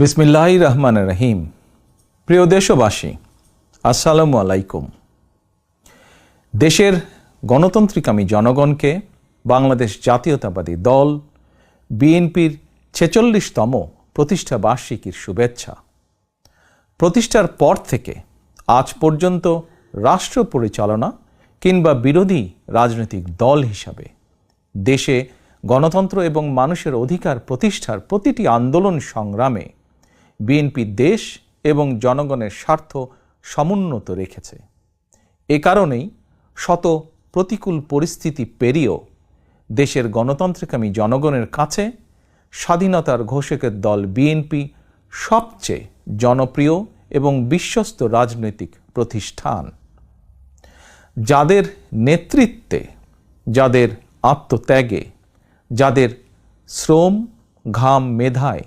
বিসমিল্লাহ রহমান রহিম প্রিয় দেশবাসী, আসসালামু আলাইকুম। দেশের গণতান্ত্রিকামী জনগণকে বাংলাদেশ জাতীয়তাবাদী দল, বিএনপির ছেচল্লিশতম প্রতিষ্ঠা বার্ষিকীর শুভেচ্ছা। প্রতিষ্ঠার পর থেকে আজ পর্যন্ত রাষ্ট্র পরিচালনা কিংবা বিরোধী রাজনৈতিক দল হিসাবে দেশে গণতন্ত্র এবং মানুষের অধিকার প্রতিষ্ঠার প্রতিটি আন্দোলন সংগ্রামে বিএনপি দেশ এবং জনগণের স্বার্থ সমুন্নত রেখেছে। এ কারণেই শত প্রতিকূল পরিস্থিতি পেরিয়েও দেশের গণতান্ত্রিকামী জনগণের কাছে স্বাধীনতার ঘোষকের দল বিএনপি সবচেয়ে জনপ্রিয় এবং বিশ্বস্ত রাজনৈতিক প্রতিষ্ঠান। যাদের নেতৃত্বে, যাদের আত্মত্যাগে, যাদের শ্রম ঘাম মেধায়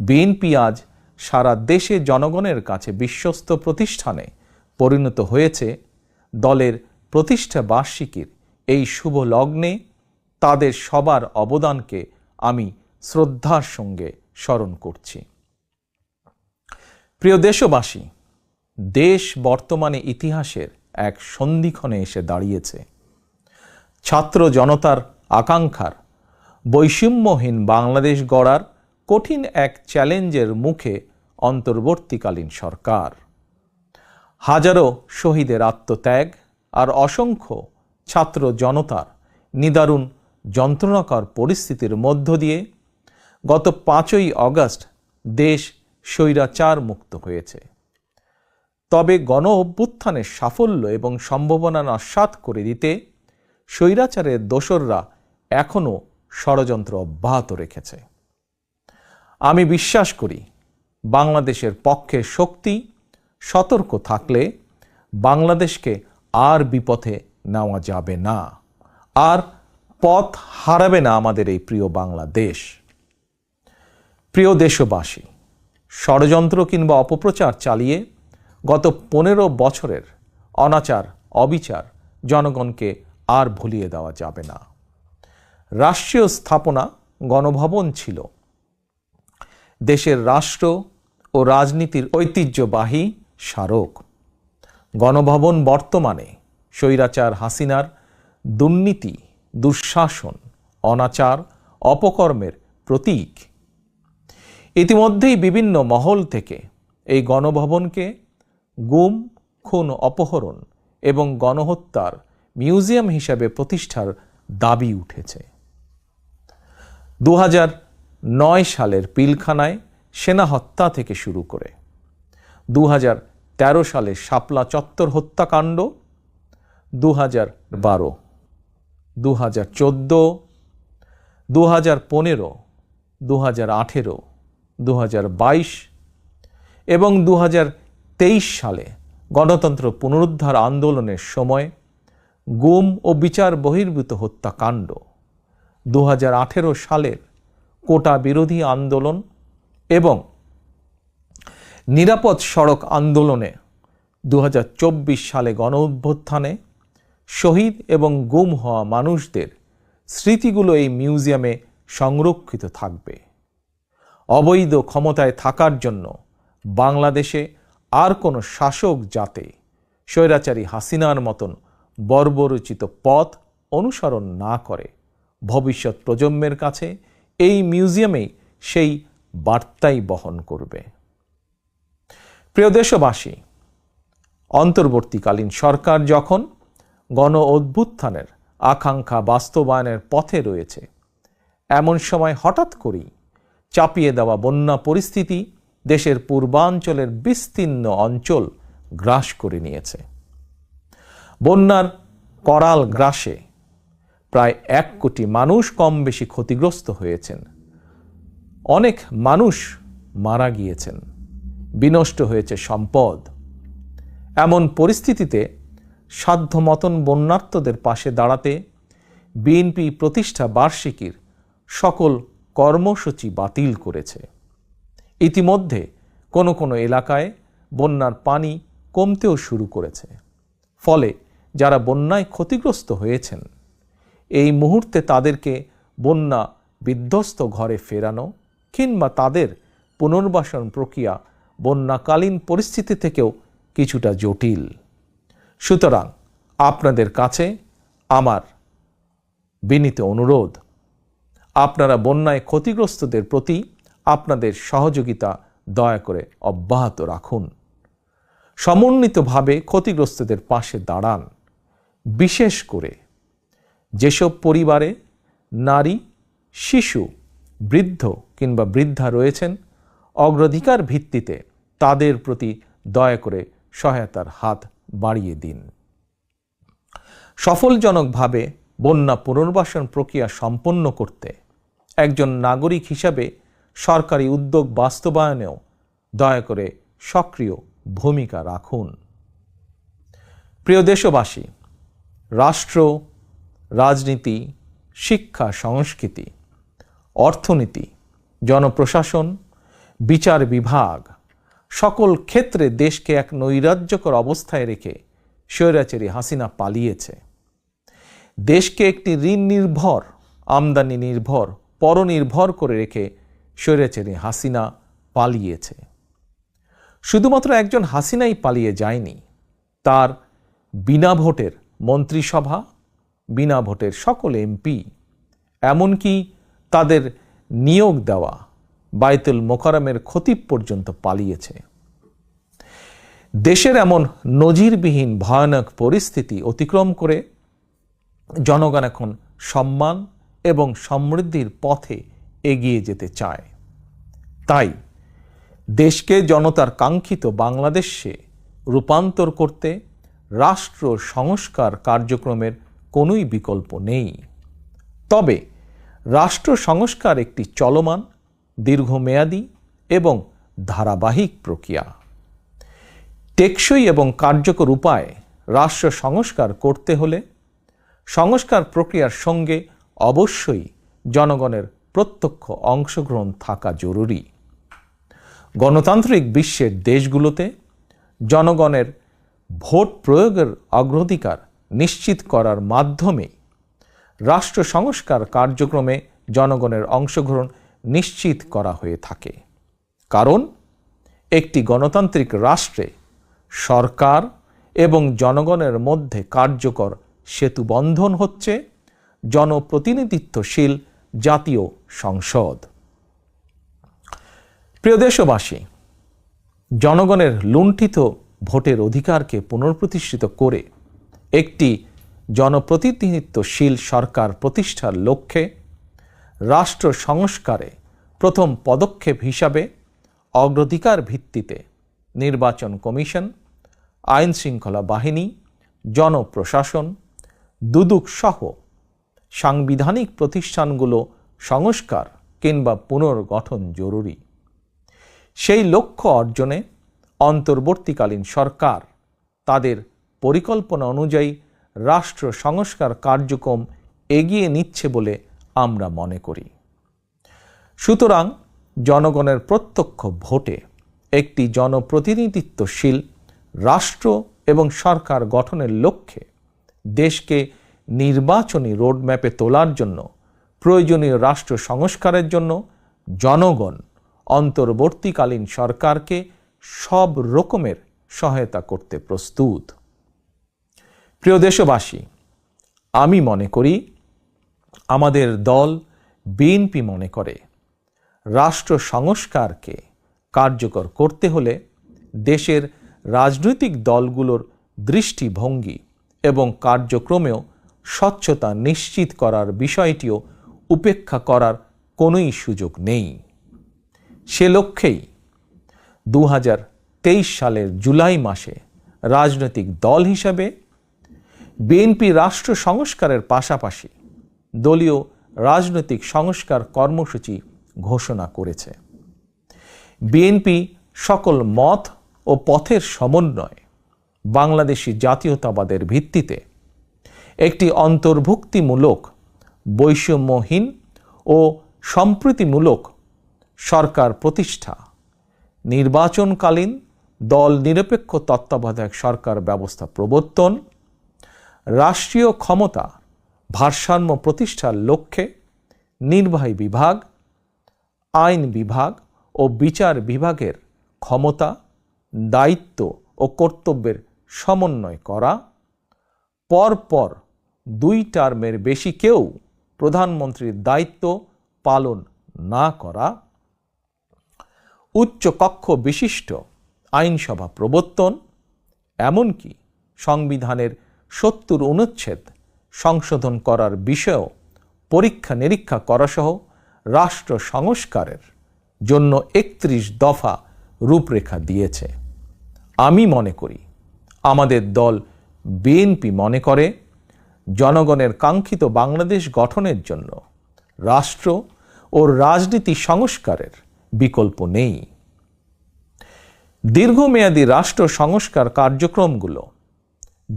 বিএনপি আজ সারা দেশে জনগণের কাছে বিশ্বস্ত প্রতিষ্ঠানে পরিণত হয়েছে দলের প্রতিষ্ঠা বার্ষিকীর এই শুভ লগ্নে তাদের সবার অবদানকে আমি শ্রদ্ধার সঙ্গে স্মরণ করছি। প্রিয় দেশবাসী, দেশ বর্তমানে ইতিহাসের এক সন্ধিক্ষণে এসে দাঁড়িয়েছে। ছাত্র জনতার আকাঙ্ক্ষার, বৈষম্যহীন বাংলাদেশ গড়ার কঠিন এক চ্যালেঞ্জের মুখে অন্তর্বর্তীকালীন সরকার। হাজারো শহীদের আত্মত্যাগ আর অসংখ্য ছাত্র জনতার নিদারুণ যন্ত্রণাকর পরিস্থিতির মধ্য দিয়ে গত পাঁচই অগস্ট দেশ স্বৈরাচার মুক্ত হয়েছে। তবে গণ অভ্যুত্থানের সাফল্য এবং সম্ভাবনা নস্বাত করে দিতে স্বৈরাচারের দোসররা এখনও ষড়যন্ত্র অব্যাহত রেখেছে। আমি বিশ্বাস করি বাংলাদেশের পক্ষে শক্তি, সতর্ক থাকলে বাংলাদেশকে আর বিপথে নেওয়া যাবে না। আর পথ হারাবে না আমাদের এই প্রিয় বাংলাদেশ। প্রিয় দেশবাসী, ষড়যন্ত্র কিংবা অপপ্রচার চালিয়ে গত পনেরো বছরের অনাচার, অবিচার জনগণকে আর ভুলিয়ে দেওয়া যাবে না। রাষ্ট্রীয় স্থাপনা গণভবন ছিল দেশের রাষ্ট্র ও রাজনীতির ঐতিহ্যবাহী স্মারক। গণভবন বর্তমানে স্বৈরাচার হাসিনার দুর্নীতি, দুঃশাসন, অনাচার, অপকর্মের প্রতীক। ইতিমধ্যেই বিভিন্ন মহল থেকে এই গণভবনকে গুম, খুন, অপহরণ এবং গণহত্যার মিউজিয়াম হিসাবে প্রতিষ্ঠার দাবি উঠেছে। দু হাজার নয় সালের পিলখানায় সেনা হত্যা থেকে শুরু করে। দু তেরো সালে শাপলা চত্বর হত্যাকাণ্ড। দু হাজার বারো দু হাজার চোদ্দ দু হাজার পনেরো দু হাজার আঠেরো দু হাজার বাইশ এবং দু হাজার তেইশ সালে গণতন্ত্র পুনরুদ্ধার আন্দোলনের সময় গুম ও বিচার বহির্ভূত হত্যাকাণ্ড। দু হাজার আঠেরো সালের কোটা বিরোধী আন্দোলন এবং নিরাপদ সড়ক আন্দোলনে দু হাজার চব্বিশ সালে গণ অভ্যুত্থানে শহীদ এবং গুম হওয়া মানুষদের স্মৃতিগুলো এই মিউজিয়ামে সংরক্ষিত থাকবে। অবৈধ ক্ষমতায় থাকার জন্য বাংলাদেশে আর কোনো শাসক যাতে স্বৈরাচারী হাসিনার মতন বর্বরচিত পথ অনুসরণ না করে ভবিষ্যৎ প্রজন্মের কাছে এই মিউজিয়ামেই সেই বার্তাই বহন করবে। প্রিয় দেশবাসী, অন্তর্বর্তীকালীন সরকার যখন গণ অভ্যুত্থানের আকাঙ্ক্ষা বাস্তবায়নের পথে রয়েছে, এমন সময় হঠাৎ করেই চাপিয়ে দেওয়া বন্যা পরিস্থিতি দেশের পূর্বাঞ্চলের বিস্তীর্ণ অঞ্চল গ্রাস করে নিয়েছে। বন্যার করাল গ্রাসে প্রায় এক কোটি মানুষ কম বেশি ক্ষতিগ্রস্ত হয়েছেন। অনেক মানুষ মারা গিয়েছেন। বিনষ্ট হয়েছে সম্পদ। এমন পরিস্থিতিতে সাধ্য মতন বন্যার্থদের পাশে দাঁড়াতে বিএনপি প্রতিষ্ঠা বার্ষিকীর সকল কর্মসূচি বাতিল করেছে। ইতিমধ্যে কোনো কোনো এলাকায় বন্যার পানি কমতেও শুরু করেছে। ফলে যারা বন্যায় ক্ষতিগ্রস্ত হয়েছেন এই মুহূর্তে তাদেরকে বন্যা বিধ্বস্ত ঘরে ফেরানো কিংবা তাদের পুনর্বাসন প্রক্রিয়া বন্যাকালীন পরিস্থিতি থেকেও কিছুটা জটিল। সুতরাং আপনাদের কাছে আমার বিনীত অনুরোধ, আপনারা বন্যায় ক্ষতিগ্রস্তদের প্রতি আপনাদের সহযোগিতা দয়া করে অব্যাহত রাখুন। সমন্বিতভাবে ক্ষতিগ্রস্তদের পাশে দাঁড়ান, বিশেষ করে যেসব পরিবারে নারী, শিশু, বৃদ্ধ কিংবা বৃদ্ধা রয়েছেন, অগ্রাধিকার ভিত্তিতে তাদের প্রতি দয়া করে সহায়তার হাত বাড়িয়ে দিন। সফলজনকভাবে বন্যা পুনর্বাসন প্রক্রিয়া সম্পন্ন করতে একজন নাগরিক হিসাবে সরকারি উদ্যোগ বাস্তবায়নেও দয়া করে সক্রিয় ভূমিকা রাখুন। প্রিয় দেশবাসী, রাষ্ট্র রাজনীতি, শিক্ষা, সংস্কৃতি, অর্থনীতি, জনপ্রশাসন, বিচার বিভাগ সকল ক্ষেত্রে দেশকে এক নৈরাজ্যকর অবস্থায় রেখে স্বৈরাচারী হাসিনা পালিয়েছে। দেশকে একটি ঋণ নির্ভর আমদানি নির্ভর, পরনির্ভর করে রেখে স্বৈরাচারী হাসিনা পালিয়েছে। শুধুমাত্র একজন হাসিনাই পালিয়ে যায়নি, তার বিনা ভোটের মন্ত্রিসভা বিনা ভোটের সকল এমপি, এমনকি তাদের নিয়োগ দেওয়া বাইতুল মোকারমের খতিব পর্যন্ত পালিয়েছে। দেশের এমন নজিরবিহীন ভয়ানক পরিস্থিতি অতিক্রম করে জনগণ এখন সম্মান এবং সমৃদ্ধির পথে এগিয়ে যেতে চায়। তাই দেশকে জনতার কাঙ্ক্ষিত বাংলাদেশে রূপান্তর করতে রাষ্ট্র সংস্কার কার্যক্রমের কোনোই বিকল্প নেই। তবে রাষ্ট্র সংস্কার একটি চলমান, দীর্ঘমেয়াদী এবং ধারাবাহিক প্রক্রিয়া। টেকসই এবং কার্যকর উপায়ে রাষ্ট্র সংস্কার করতে হলে সংস্কার প্রক্রিয়ার সঙ্গে অবশ্যই জনগণের প্রত্যক্ষ অংশগ্রহণ থাকা জরুরি। গণতান্ত্রিক বিশ্বের দেশগুলোতে জনগণের ভোট প্রয়োগের অগ্রাধিকার নিশ্চিত করার মাধ্যমে রাষ্ট্র সংস্কার কার্যক্রমে জনগণের অংশগ্রহণ নিশ্চিত করা হয়ে থাকে। কারণ একটি গণতান্ত্রিক রাষ্ট্রে সরকার এবং জনগণের মধ্যে কার্যকর সেতুবন্ধন হচ্ছে জনপ্রতিনিধিত্বশীল জাতীয় সংসদ। প্রিয় দেশবাসী, জনগণের লুণ্ঠিত ভোটের অধিকারকে পুনঃপ্রতিষ্ঠিত করে একটি জনপ্রতিনিধিত্বশীল সরকার প্রতিষ্ঠার লক্ষ্যে রাষ্ট্র সংস্কারে প্রথম পদক্ষেপ হিসাবে অগ্রাধিকার ভিত্তিতে নির্বাচন কমিশন, আইন শৃঙ্খলা বাহিনী, জনপ্রশাসন, দুদুক সহ সাংবিধানিক প্রতিষ্ঠানগুলো সংস্কার কিংবা পুনর্গঠন জরুরি। সেই লক্ষ্য অর্জনে অন্তর্বর্তীকালীন সরকার তাদের পরিকল্পনা অনুযায়ী রাষ্ট্র সংস্কার কার্যক্রম এগিয়ে নিচ্ছে বলে আমরা মনে করি। সুতরাং জনগণের প্রত্যক্ষ ভোটে একটি জনপ্রতিনিধিত্বশীল রাষ্ট্র এবং সরকার গঠনের লক্ষ্যে দেশকে নির্বাচনী রোডম্যাপে তোলার জন্য, প্রয়োজনীয় রাষ্ট্র সংস্কারের জন্য জনগণ অন্তর্বর্তীকালীন সরকারকে সব রকমের সহায়তা করতে প্রস্তুত। প্রিয় দেশবাসী, আমি মনে করি আমাদের দল বিএনপি মনে করে। রাষ্ট্র সংস্কারকে কার্যকর করতে হলে দেশের রাজনৈতিক দলগুলোর দৃষ্টিভঙ্গি এবং কার্যক্রমেও স্বচ্ছতা নিশ্চিত করার বিষয়টিও উপেক্ষা করার কোনোই সুযোগ নেই। সে লক্ষ্যেই দু হাজার তেইশ সালের জুলাই মাসে রাজনৈতিক দল হিসাবে বিএনপি রাষ্ট্র সংস্কারের পাশাপাশি দলীয় রাজনৈতিক সংস্কার কর্মসূচি ঘোষণা করেছে। বিএনপি সকল মত ও পথের সমন্বয় বাংলাদেশি জাতীয়তাবাদের ভিত্তিতে একটি অন্তর্ভুক্তিমূলক, বৈষম্যহীন ও সম্প্রীতিমূলক সরকার প্রতিষ্ঠা, নির্বাচনকালীন দল নিরপেক্ষ তত্ত্বাবধায়ক সরকার ব্যবস্থা প্রবর্তন রাষ্ট্রীয় ক্ষমতা ভারসাম্য প্রতিষ্ঠার লক্ষ্যে নির্বাহী বিভাগ, আইন বিভাগ ও বিচার বিভাগের ক্ষমতা, দায়িত্ব ও কর্তব্যের সমন্বয় করা। পরপর দুই টার্মের বেশি কেউ প্রধানমন্ত্রীর দায়িত্ব পালন না করা। উচ্চ কক্ষ বিশিষ্ট আইনসভা প্রবর্তন, এমনকি সংবিধানের সত্তর অনুচ্ছেদ সংশোধন করার বিষয়েও পরীক্ষা নিরীক্ষা করাসহ রাষ্ট্র সংস্কারের জন্য একত্রিশ দফা রূপরেখা দিয়েছে। আমি মনে করি, আমাদের দল বিএনপি মনে করে, জনগণের কাঙ্ক্ষিত বাংলাদেশ গঠনের জন্য রাষ্ট্র ও রাজনীতি সংস্কারের বিকল্প নেই। দীর্ঘমেয়াদী রাষ্ট্র সংস্কার কার্যক্রমগুলো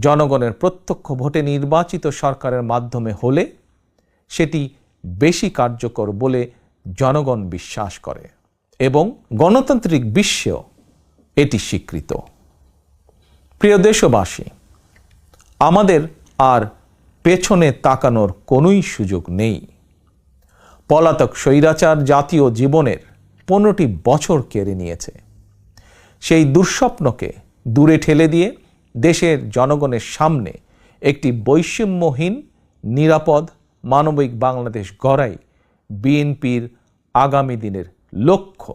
জনগণের প্রত্যক্ষ ভোটে নির্বাচিত সরকারের মাধ্যমে হলে সেটি বেশি কার্যকর বলে জনগণ বিশ্বাস করে এবং গণতান্ত্রিক বিশ্বেও এটি স্বীকৃত। প্রিয় দেশবাসী, আমাদের আর পেছনে তাকানোর কোনোই সুযোগ নেই। পলাতক স্বৈরাচার জাতীয় জীবনের পনেরোটি বছর কেড়ে নিয়েছে। সেই দুঃস্বপ্নকে দূরে ঠেলে দিয়ে দেশের জনগণের সামনে একটি বৈষম্যহীন নিরাপদ মানবিক বাংলাদেশ গড়াই বিএনপির আগামী দিনের লক্ষ্য।